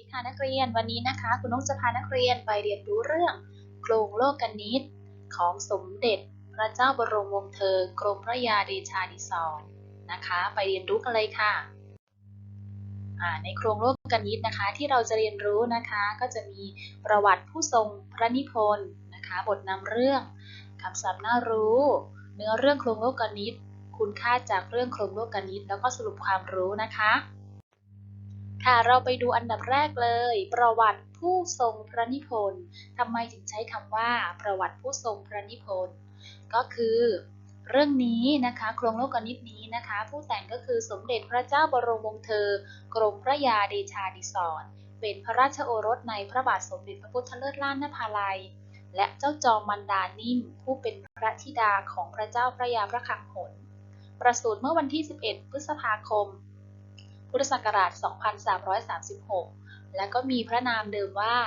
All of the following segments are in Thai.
ดีค่ะนักเรียนวันนี้นะคะ คุณนกจะพานักเรียนไปเรียนรู้เรื่องโครงโลกกนิตของสมเด็จพระเจ้าบรมวงศ์เธอกรมพระยาเดชาดิศรนะคะ ไปเรียนรู้กันเลยค่ะในโครงโลกกนิตนะคะ ที่เราจะเรียนรู้นะคะ ก็จะมีประวัติผู้ทรงพระนิพนธ์นะคะ บทนำเรื่องคำศัพท์น่ารู้ เนื้อเรื่องโครงโลกกนิตคุณค่าจากเรื่องโครงโลกนิตแล้วก็สรุปความรู้นะคะ ค่ะเราไปดูอันดับแรกเลย ประวัติผู้ทรงพระนิพนธ์ทำไมถึงใช้คำว่า ประวัติผู้ทรงพระนิพนธ์ก็คือ เรื่องนี้นะคะโครงโลกนิตนี้นะคะ ผู้แต่งก็คือสมเด็จพระเจ้าบรมวงศ์เธอกรมพระยาเดชาดิศรเป็นพระราชโอรสในพระบาทสมเด็จพระพุทธเลิศล้านนภาลัย และเจ้าจอมมันดานิ่มผู้เป็นพระธิดาของพระเจ้าพระยาพระคังหนประสูติเมื่อวันที่ 11 พฤษภาคม พุทธศักราช 2336 และก็มีพระนามเดิมว่า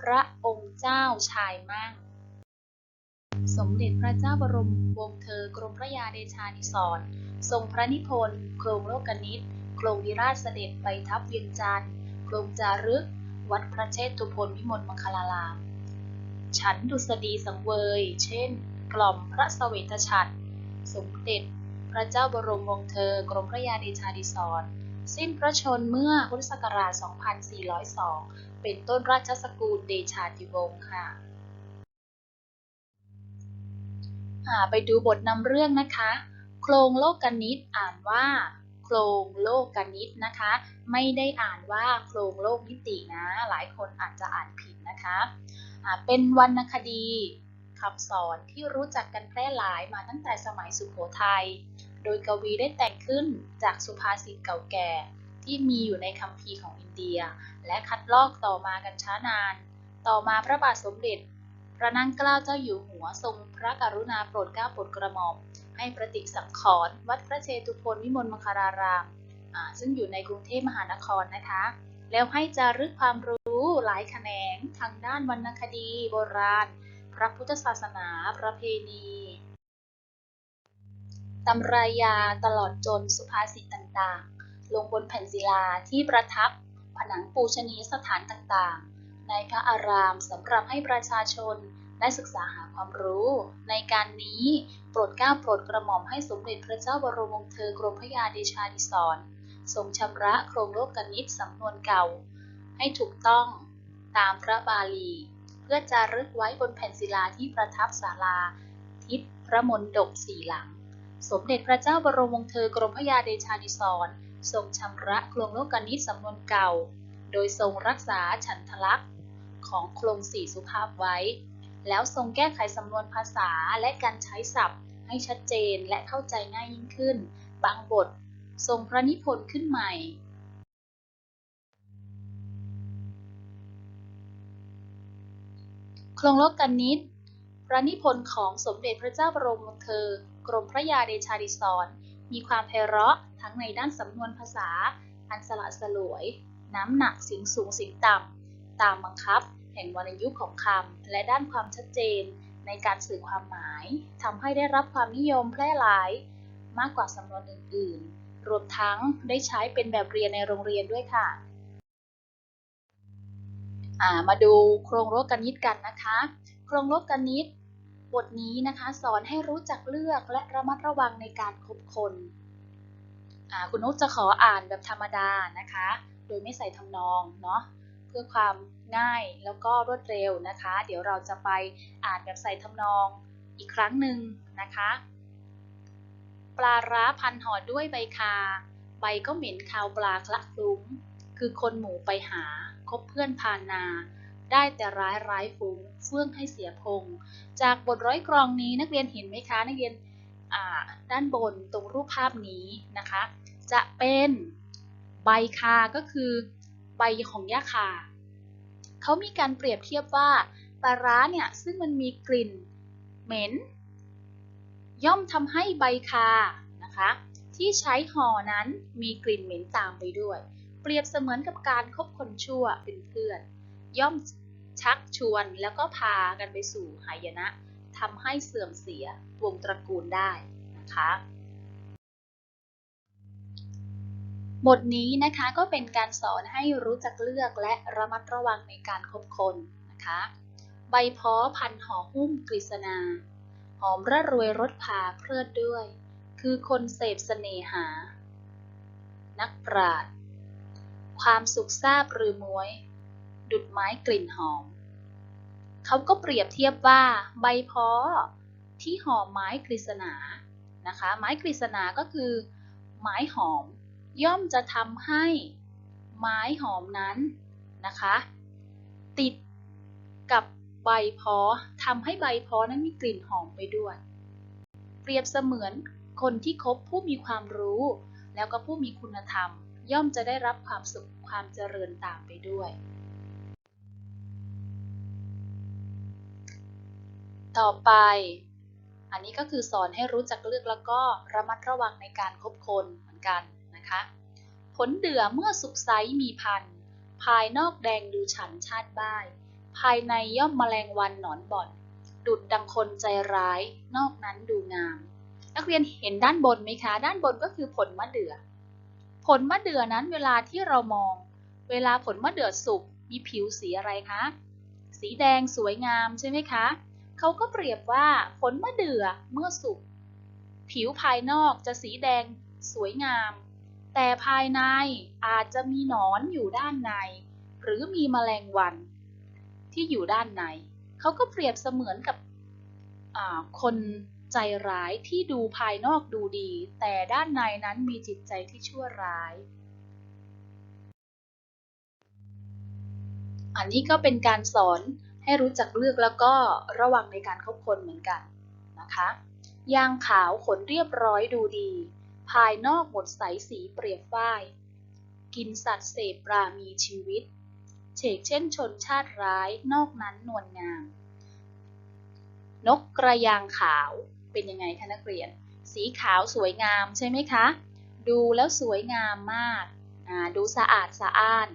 พระองค์เจ้าชายมั่ง สมเด็จพระเจ้าบรมวงศ์เธอกรมพระยาเดชาดิศรทรงพระนิพนธ์โครงโลกนิตโครงวิราชเสด็จไปทับเวียงจันทร์โครงจารึก วัดพระเชตุพนวิมลมังคลาราม ฉันดุษฎีสังเวย เช่น กล่อมพระสเสวตฉัตรสมเด็จพระเจ้าบรมวงศ์เธอกรมพระยาเดชาดิศร สิ้นพระชนเมื่อพุทธศักราช 2402 เป็นต้นราชสกุลเดชาติวงศ์ค่ะอ่าไปดูบทนำเรื่องนะคะ โครงโลกกนิตอ่านว่า โครงโลกกนิตนะคะ ไม่ได้อ่านว่าโครงโลกนิตินะ หลายคนอาจจะอ่านผิดนะคะอ่าเป็นวรรณคดีคำสอนที่รู้จักกันแพร่หลายมาตั้งแต่สมัยสุขโขทัย โดยกวีได้แต่งขึ้นจากสุภาษิตเก่าแก่ ที่มีอยู่ในคัมภีร์ของอินเดีย และคัดลอกต่อมากันช้านาน ต่อมาพระบาทสมเด็จ พระนั่งเกล้าเจ้าอยู่หัวทรงพระกรุณาโปรดเกล้าโปรดกระหม่อมให้ประติสังขรณ์วัดพระเชตุพนวิมลมังคาราราม ซึ่งอยู่ในกรุงเทพมหานครนะคะ แล้วให้จารึกความรู้หลายแขนงทางด้านวรรณคดีโบราณ พระพุทธศาสนา ประเพณี ตำรายาตลอดจนสุภาษิตต่างๆ ลงบนแผ่นศิลาที่ประทับ ผนังปูชนีสถานต่างๆ ในพระอารามสำหรับให้ประชาชนได้ศึกษาหาความรู้ ในการนี้โปรดเกล้าโปรดกระหม่อมให้สมเด็จพระเจ้าบรมวงศ์เธอกรมพระยาเดชาดิศรทรงชำระโครงโลกกนิตสำนวนเก่า ให้ถูกต้องตามพระบาลี เพื่อจารึกไว้บนแผ่นศิลาที่ประทับศาลา ทิศพระมณฑปสี่หลัง สมเด็จพระเจ้าบรมวงศ์เธอกรมพระยาเดชาดิศรทรงชำระโครงโลกนิตสำนวนเก่า โดยทรงรักษาฉันทลักษณ์ของโครงสี่สุภาพไว้ แล้วทรงแก้ไขสำนวนภาษาและการใช้ศัพท์ ให้ชัดเจนและเข้าใจง่ายยิ่งขึ้น บางบท ทรงพระนิพนธ์ขึ้นใหม่โครงโลกนิตพระนิพนธ์ของสมเด็จพระเจ้าบรมวงศ์เธอ กรมพระยาเดชาดิศรมีความไพเราะทั้งในด้านสำนวนภาษา อันสละสลวย น้ำหนักสียงสูงสียงต่ำ ตามบังคับ แห่งวรรณยุกต์ของคำและด้านความชัดเจน ในการสื่อความหมายทำให้ได้รับความนิยมแพร่หลาย มากกว่าสำนวนอื่น ๆ รวมทั้งได้ใช้เป็นแบบเรียนในโรงเรียนด้วยค่ะมาดูโครงโลกนิตกันนะคะ โครงโลกนิต บทนี้นะคะสอนให้รู้จักเลือกและระมัดระวังในการคบคนคุณนุชจะขออ่านแบบธรรมดานะคะ โดยไม่ใส่ทำนองเนาะเพื่อความง่ายแล้วก็รวดเร็วนะคะ เดี๋ยวเราจะไปอ่านแบบใส่ทำนองอีกครั้งหนึ่งนะคะ ปลาร้าพันห่อด้วยใบคา ใบก็เหม็นคาวปลาคละคลุ้ง คือคนหมูไปหา คบเพื่อนพานา ได้แต่ร้ายร้ายฟุ้งเฟื่องให้เสียพง จากบทร้อยกรองนี้นักเรียนเห็นไหมคะ นักเรียนด้านบนตรงรูปภาพนี้นะคะ จะเป็นใบคาก็คือใบของหญ้าคาเขามีการเปรียบเทียบว่าปลาร้าเนี่ยซึ่งมันมีกลิ่นเหม็น ย่อมทำให้ใบคานะคะที่ใช้ห่อนั้นมีกลิ่นเหม็นตามไปด้วย เปรียบเสมือนกับการคบคนชั่วเป็นเพื่อน ย่อม ชักชวนแล้วก็พากันไปสู่หายนะทำให้เสื่อมเสียวงตระกูลได้นะคะบทนี้นะคะก็เป็นการสอนให้รู้จักเลือกและระมัดระวังในการคบคนนะคะ ใบพาะพันห่อหุ้มกฤษณา หอมระรวยรสพาเพลิดด้วย คือคนเสพเสน่หา นักปราด ความสุขซาบหรือมวย ดุดไม้กลิ่นหอม เขาก็เปรียบเทียบว่าใบพาะที่ห่อไม้กฤษณา นะคะ ไม้กฤษณาก็คือ ไม้หอมย่อมจะทำให้ไม้หอมนั้นนะคะ ติดกับใบพาะทำให้ใบพาะนั้นมีกลิ่นหอมไปด้วย เปรียบเสมือนคนที่คบผู้มีความรู้ แล้วก็ผู้มีคุณธรรม ย่อมจะได้รับความสุขความเจริญตามไปด้วย ต่อไป อันนี้ก็คือสอนให้รู้จักเลือกแล้วก็ระมัดระวังในการคบคนเหมือนกันนะคะผลเดือเมื่อสุกไซมีพัน ภายนอกแดงดูฉันชาติบ้าย ภายในย่อมแมลงวันหนอนบ่อน ดุดดังคนใจร้าย นอกนั้นดูงาม นักเรียนเห็นด้านบนไหมคะ ด้านบนก็คือผลมะเดื่อ ผลมะเดื่อนั้นเวลาที่เรามอง เวลาผลมะเดื่อสุกมีผิวสีอะไรคะ สีแดงสวยงามใช่ไหมคะ เขาก็เปรียบว่าผลมะเดื่อเมื่อสุก ผิวภายนอกจะสีแดงสวยงาม แต่ภายในอาจจะมีหนอนอยู่ด้านใน หรือมีแมลงวัน ที่อยู่ด้านใน เขาก็เปรียบเสมือนกับคนใจร้ายที่ดูภายนอกดูดี แต่ด้านในนั้นมีจิตใจที่ชั่วร้าย อันนี้ก็เป็นการสอน ให้รู้จักเลือกแล้วก็ระวังในการคบคนเหมือนกันนะคะยางขาวขนเรียบร้อยดูดี ภายนอกหมดใสสีเปรียบฝ้าย กินสัตว์เสพปลามีชีวิต เฉกเช่นชนชาติร้ายนอกนั้นนวลงาม นกกระยางขาวเป็นยังไงคะนักเรียน สีขาวสวยงามใช่ไหมคะ ดูแล้วสวยงามมาก ดูสะอาดสะอ้าน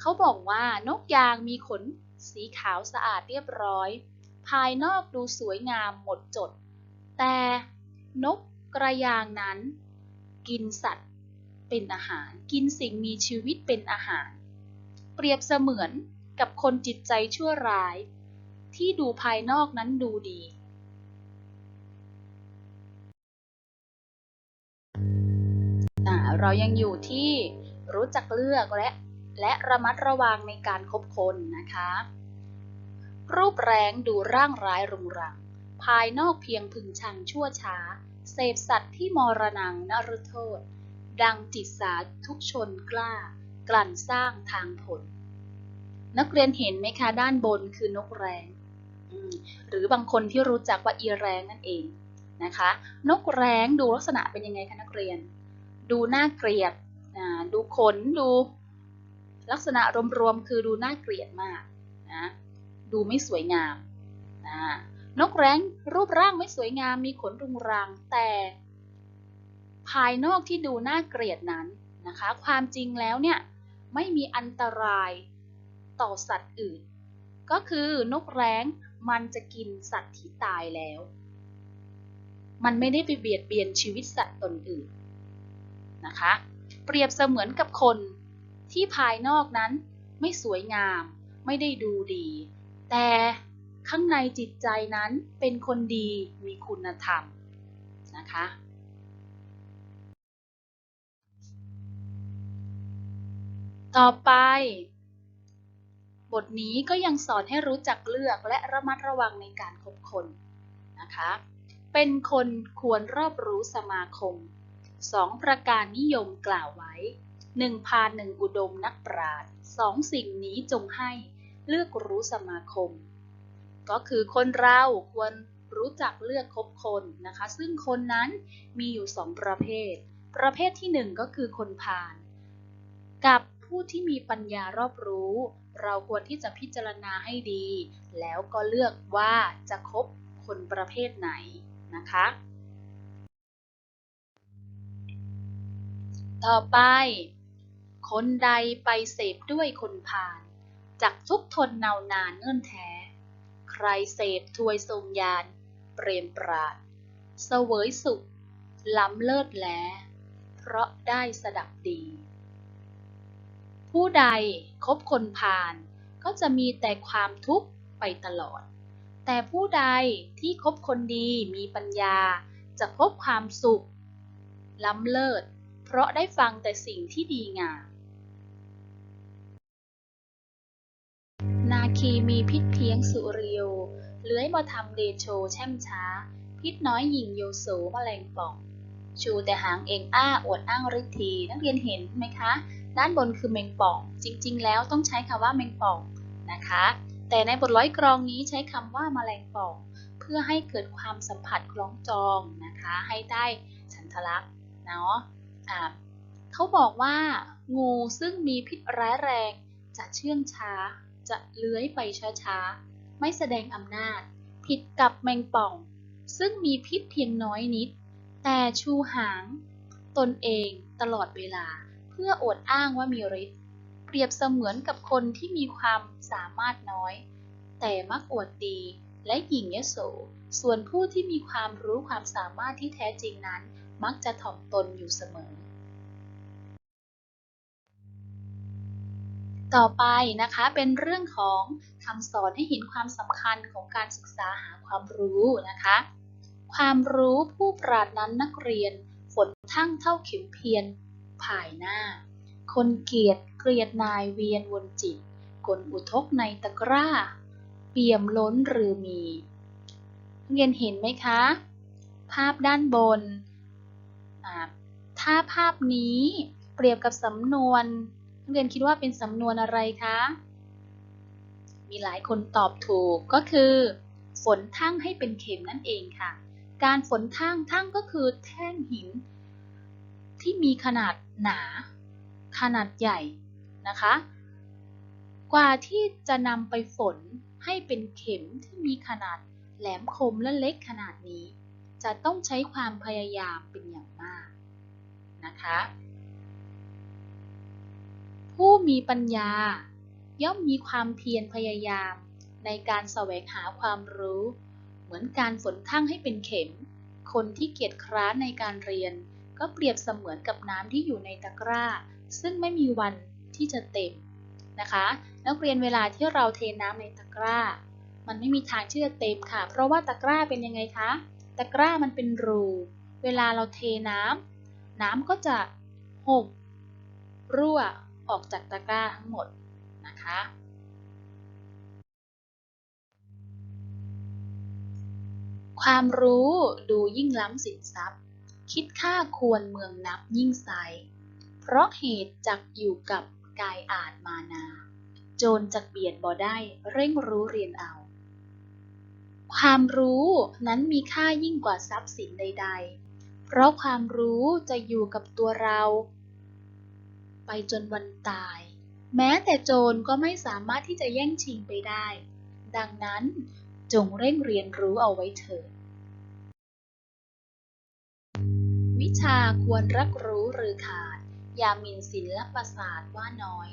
เขาบอกว่านกยางมีขน สีขาวสะอาดเรียบร้อย ภายนอกดูสวยงามหมดจด แต่นกกระยางนั้น กินสัตว์เป็นอาหาร กินสิ่งมีชีวิตเป็นอาหาร เปรียบเสมือนกับคนจิตใจชั่วร้าย ที่ดูภายนอกนั้นดูดี เรายังอยู่ที่รู้จักเลือกและและระมัดระวังในการคบคนนะคะ รูปแรงดูร่างร้ายรุงรัง ภายนอกเพียงพึงชังชั่วช้า เสพสัตว์ที่มรณงนรโทษ ดังจิตสาทุกชนกล้า กลั่นสร้างทางผล นักเรียนเห็นไหมคะด้านบนคือนกแรงหรือบางคนที่รู้จักว่าอีแรงนั่นเองนะคะ นกแรงดูลักษณะเป็นยังไงคะนักเรียน ดูน่าเกลียดดูขนดู ลักษณะรวมๆคือดูน่าเกลียดมากนะ ดูไม่สวยงามนะนกแร้งรูปร่างไม่สวยงามมีขนรุงรัง แต่ ภายนอกที่ดูน่าเกลียดนั้นนะคะ ความจริงแล้วเนี่ยไม่มีอันตรายต่อสัตว์อื่น ก็คือนกแร้งมันจะกินสัตว์ที่ตายแล้ว มันไม่ได้ไปเบียดเบียนชีวิตสัตว์ตนอื่นนะคะ เปรียบเสมือนกับคนที่ภายนอกนั้นไม่สวยงาม ไม่ได้ดูดี แต่ข้างในจิตใจนั้นเป็นคนดีมีคุณธรรมนะคะ ต่อไป บทนี้ก็ยังสอนให้รู้จักเลือกและระมัดระวังในการคบคนนะคะ เป็นคนควรรอบรู้สมาคมสองประการนิยมกล่าวไว้หนึ่งพาหนึ่งอุดมนักปราชญ์สองสิ่งนี้จงให้ เลือกรู้สมาคม ก็คือคนเราควรรู้จักเลือกคบคนนะคะ ซึ่งคนนั้นมีอยู่สองประเภท ประเภทที่หนึ่งก็คือคนพาลกับผู้ที่มีปัญญารอบรู้ เราควรที่จะพิจารณาให้ดี แล้วก็เลือกว่าจะคบคนประเภทไหนนะคะ ต่อไป คนใดไปเสพด้วยคนพาล จักทุกทนเนานานเงื่นแท้ ใครเสพถวยทรงยาน เปรมปราดเสวยสุข ล้ำเลิศแลเพเพราะได้สดับดี ผู้ใดคบคนพาลก็จะมีแต่ความทุกข์ไปตลอด แต่ผู้ใดที่คบคนดีมีปัญญาจะพบความสุข ล้ำเลิศ เพราะได้ฟังแต่สิ่งที่ดีงาม คีมีพิษเพียงสุริโย เลื้อยมาทำเดโชแช่มช้า พิษน้อยยิงโยโสแมลงป่อง ชูแต่หางเองอ้าอวดอ้างฤทธีนักเรียนเห็นไหมคะ ด้านบนคือแมงป่อง จริง ๆ แล้วต้องใช้คำว่าแมงป่องนะคะ แต่ในบทร้อยกรองนี้ใช้คำว่าแมลงป่อง เพื่อให้เกิดความสัมผัสคล้องจองนะคะ ให้ได้ฉันทลักษณ์เนาะอ่าเขาบอกว่า งูซึ่งมีพิษร้ายแรงจะเชื่องช้า จะเลื้อยไปช้าๆ ไม่แสดงอำนาจ ผิดกับแมงป่อง ซึ่งมีพิษเพียงน้อยนิด แต่ชูหาง ตนเองตลอดเวลาเพื่ออวดอ้างว่ามีฤทธิ์เปรียบเสมือนกับคนที่มีความสามารถน้อย แต่มักอวดดีและหยิ่งยโส ส่วนผู้ที่มีความรู้ความสามารถที่แท้จริงนั้น มักจะถ่อมตนอยู่เสมอ ต่อไปนะคะเป็นเรื่องของคำสอนให้เห็นความสำคัญของการศึกษาหาความรู้นะคะ ความรู้ผู้ปราดนั้นนักเรียนฝนทั้งเท่าเข็มเพียนภายหน้า คนเกียรติเกลียดนายเวียนวนจิตกลอุทกในตะกร้า เปี่ยมล้นหรือมีเรียนเห็นไหมคะ ภาพด้านบน ถ้าภาพนี้เปรียบกับสำนวน นักเรียนคิดว่าเป็นสำนวนอะไรคะ มีหลายคนตอบถูกก็คือ ฝนทั่งให้เป็นเข็มนั่นเองค่ะ การฝนทั่งทั่งก็คือแท่งหิน ที่มีขนาดหนา ขนาดใหญ่นะคะ กว่าที่จะนำไปฝนให้เป็นเข็มที่มีขนาดแหลมคมและเล็กขนาดนี้ จะต้องใช้ความพยายามเป็นอย่างมากนะคะ ผู้มีปัญญา ย่อมมีความเพียรพยายาม ในการแสวงหาความรู้ เหมือนการฝนทั่งให้เป็นเข็ม คนที่เกียจคร้านในการเรียน ก็เปรียบเสมือนกับน้ำที่อยู่ในตะกร้า ซึ่งไม่มีวันที่จะเต็มนะคะ นักเรียนเวลาที่เราเทน้ำในตะกร้า มันไม่มีทางที่จะเต็มค่ะ เพราะว่าตะกร้าเป็นยังไงคะ ตะกร้ามันเป็นรู เวลาเราเทน้ำน้ำก็จะหกรั่ว ออกจากตะกร้าทั้งหมดนะคะ ความรู้ดูยิ่งล้ำสินทรัพย์ คิดค่าควรเมืองนับยิ่งใสเพราะเหตุจักอยู่กับกายอาจมานา โจรจักเบียดบ่ได้เร่งรู้เรียนเอาความรู้นั้นมีค่ายิ่งกว่าทรัพย์สินใด ๆ เพราะความรู้จะอยู่กับตัวเรา ไปจนวันตาย แม้แต่โจรก็ไม่สามารถที่จะแย่งชิงไปได้ ดังนั้นจงเร่งเรียนรู้เอาไว้เถิด วิชาควรรักรู้หรือขาด ยามินศิลประสาทว่าน้อย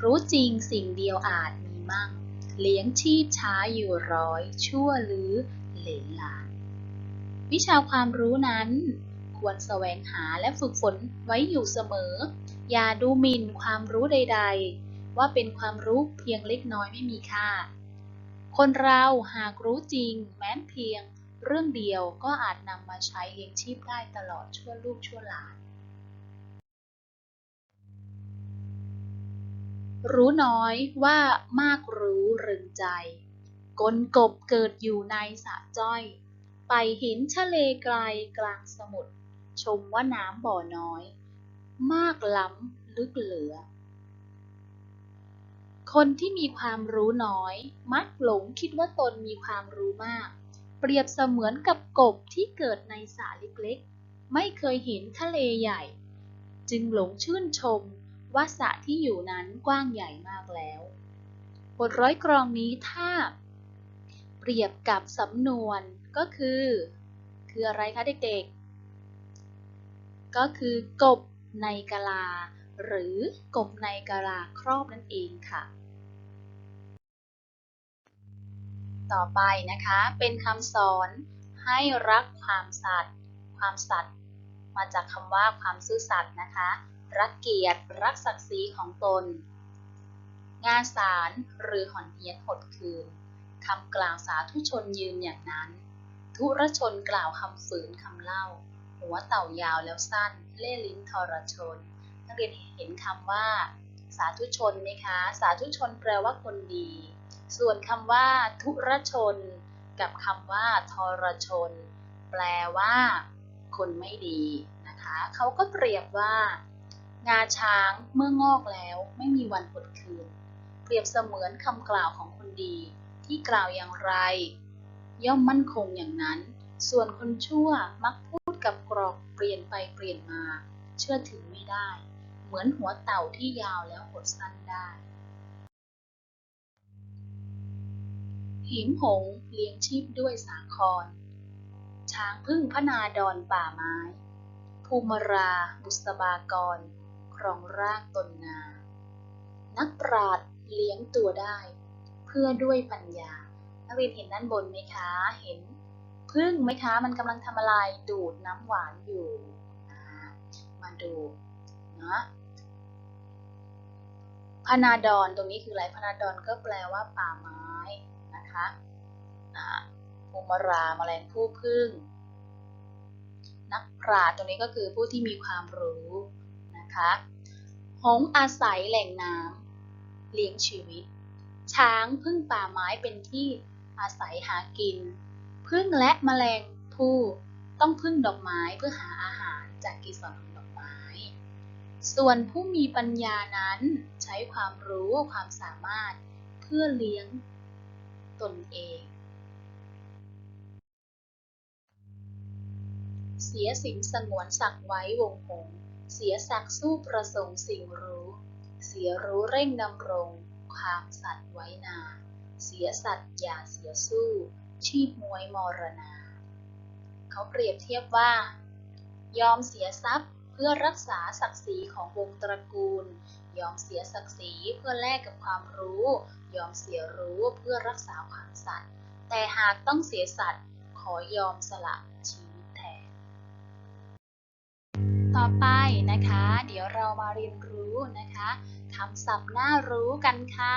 รู้จริงสิ่งเดียวอาจมีมั่ง เลี้ยงชีพช้าอยู่ร้อย ชั่วหรือเหลนหลาน วิชาความรู้นั้น ควรแสวงหาและฝึกฝนไว้อยู่เสมอ อย่าดูหมิ่นความรู้ใด ๆ ว่าเป็นความรู้เพียงเล็กน้อยไม่มีค่า คนเราหากรู้จริง แม้นเพียง เรื่องเดียวก็อาจนำมาใช้เลี้ยงชีพได้ตลอดชั่วลูกชั่วหลาน รู้น้อยว่ามากรู้รึงใจ กลกบเกิดอยู่ในสะจ้อย ไปห็นทะเลไกลกลางสมุทร ชมว่าน้ำบ่อน้อย มากล้ำลึกเหลือ คนที่มีความรู้น้อย มักหลงคิดว่าตนมีความรู้มาก เปรียบเสมือนกับกบที่เกิดในสระเล็กๆ ไม่เคยเห็นทะเลใหญ่ จึงหลงชื่นชมว่าสระที่อยู่นั้นกว้างใหญ่มากแล้วบทร้อยกรองนี้ถ้า เปรียบกับสำนวนก็คือ คืออะไรคะเด็กๆ ก็คือกบในกะลา หรือกบในกะลาครอบนั่นเองค่ะ ต่อไปนะคะเป็นคำสอนให้รักความสัตย์ความสัตย์มาจากคำว่าความซื่อสัตย์นะคะ รักเกียรติรักศักดิ์ศรีของตน งาสารหรือหอนเฮียนหดคืนคำกล่าวสาธุชนยืนอย่างนั้น ทุรชนกล่าวคำฝืนคำเล่า หัวเต่ายาวแล้วสั้น เล่ลิ้นทรชน นักเรียนเห็นคำว่า สาธุชนไหมคะ สาธุชนแปลว่าคนดี ส่วนคำว่า ทุรชน กับคำว่า ทรชน แปลว่า คนไม่ดีนะคะ เขาก็เปรียบว่า งาช้างเมื่องอกแล้วไม่มีวันหดคืน เปรียบเสมือนคำกล่าวของคนดีที่กล่าวอย่างไร ย่อมมั่นคงอย่างนั้น ส่วนคนชั่วมักพูด กับกรอกเปลี่ยนไปเปลี่ยนมา เชื่อถือไม่ได้ เหมือนหัวเต่าที่ยาวแล้วหดสั้นได้ หิมหงเลี้ยงชีพด้วยสาคร ช้างพึ่งพนาดอนป่าไม้ ภูมราบุษบากร ครองรากตนนา นักปราดเลี้ยงตัวได้ เพื่อด้วยปัญญา นักเรียนเห็นด้านบนไหมคะ เห็น พึ่งไหมคะ มันกำลังทำอะไรดูดน้ำหวานอยู่มาดูนะพนาดอนตรงนี้คืออะไรพนาดอนก็แปลว่าป่าไม้นะคะอ่าภูมราแมลงผู้พึ่ง นักปราชญ์ตรงนี้ก็คือผู้ที่มีความรู้นะคะหงส์อาศัยแหล่งน้ำเลี้ยงชีวิต ช้างพึ่งป่าไม้เป็นที่อาศัยหากิน พึ่งและแมลงผู้ต้องพึ่งดอกไม้เพื่อหาอาหารจากเกสรของดอกไม้ ส่วนผู้มีปัญญานั้นใช้ความรู้ความสามารถเพื่อเลี้ยงตนเอง เสียสินสงวนสักไว้วงหงส์เสียสักสู้ประสงค์สิ่งรู้ เสียรู้เร่งดำรง ความสัตว์ไว้นา เสียสัตว์อย่าเสียสู้ ชีพมวยมรณา เขาเปรียบเทียบว่า ยอมเสียทรัพย์เพื่อรักษาศักดิ์ศรีของวงตระกูล ยอมเสียศักดิ์ศรีเพื่อแลกกับความรู้ ยอมเสียรู้เพื่อรักษาความสัตย์แต่หากต้องเสียสัตว์ขอยอมสละชีวิตแทน ต่อไปนะคะ เดี๋ยวเรามาเรียนรู้นะคะคำศัพท์น่ารู้กันค่ะ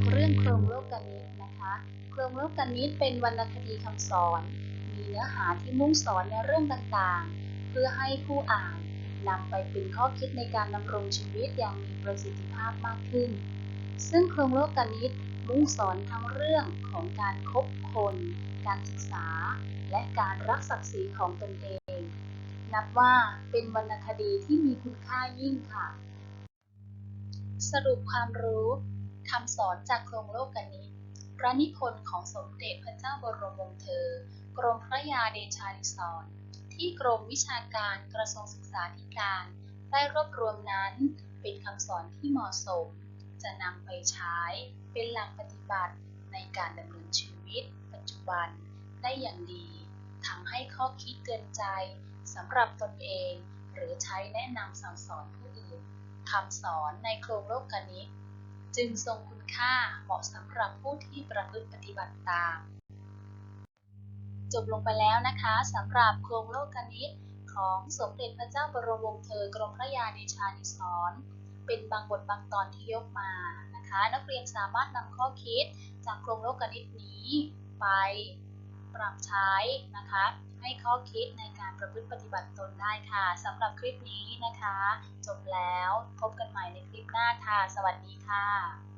กเรื่องโครงโลกนิตนะคะ โครงโลกนิตเป็นวรรณคดีคำสอน มีเนื้อหาที่มุ่งสอนในเรื่องต่างๆ เพื่อให้ผู้อ่านนำไปเป็นข้อคิดในการดำรงชีวิตอย่างมีประสิทธิภาพมากขึ้น ซึ่งโครงโลกนิตมุ่งสอนทั้งเรื่องของการคบคน การศึกษา และการรักศักดิ์ศรีของตนเอง นับว่าเป็นวรรณคดีที่มีคุณค่ายิ่งค่ะ สรุปความรู้ คำสอนจากโครงโลกนิตพระนิพนธ์ของสมเด็จพระเจ้าบรมวงศ์เธอ กรมพระยาเดชาดิศรที่กรมวิชาการกระทรวงศึกษาธิการ ได้รวบรวมนั้น เป็นคำสอนที่เหมาะสม จะนำไปใช้เป็นหลักปฏิบัติในการดำเนินชีวิต ปัจจุบันได้อย่างดีทำให้ข้อคิดเตือนใจสำหรับตนเอง หรือใช้แนะนำสั่งสอนผู้อื่นคำสอนในโครงโลกนิต จึงทรงคุณค่าเหมาะสำหรับผู้ที่ประพฤติปฏิบัติตาม จบลงไปแล้วนะคะสำหรับโครงโลกนิตของสมเด็จพระเจ้าบรมวงศ์เธอกรมพระยาเดชานิสรเป็นบางบทบางตอนที่ยกมานะคะ นักเรียนสามารถนำข้อคิดจากโครงโลกนิตนี้ไป ปรับใช้นะคะ ให้ข้อคิดในการประพฤติปฏิบัติตนได้ค่ะสำหรับคลิปนี้นะคะ จบแล้วพบกันใหม่ในคลิปหน้าค่ะ สวัสดีค่ะ